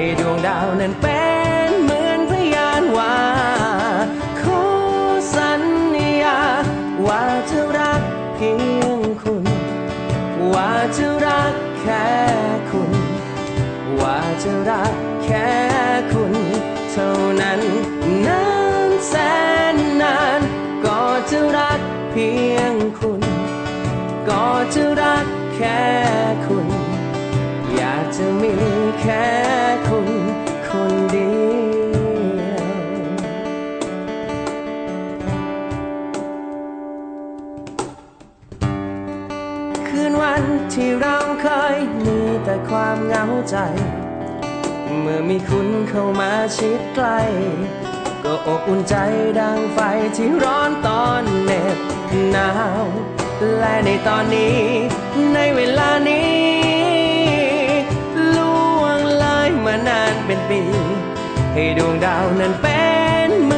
ให้ดวงดาวนั้นเป็นเหมือนพยานว่าขอสัญญาว่าจะรักเพียงคุณ ว่าจะรักแค่คุณ ว่าจะรักแค่ นวันที่เราเคยมีแต่ความเหงาใจ เมื่อมีคุณเข้ามาชิดใกล้ก็อบอุ่นใจดังไฟที่ร้อนตอนเหน็บหนาว และในตอนนี้ ในเวลานี้ล่วงเลยมานานเป็นปี ให้ดวงดาวนั้นเป็นเหมือ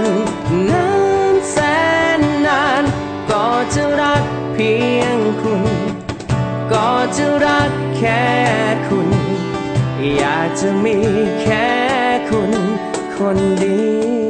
นน จะรักแค่คุณ อยากจะมีแค่คุณคนเดียว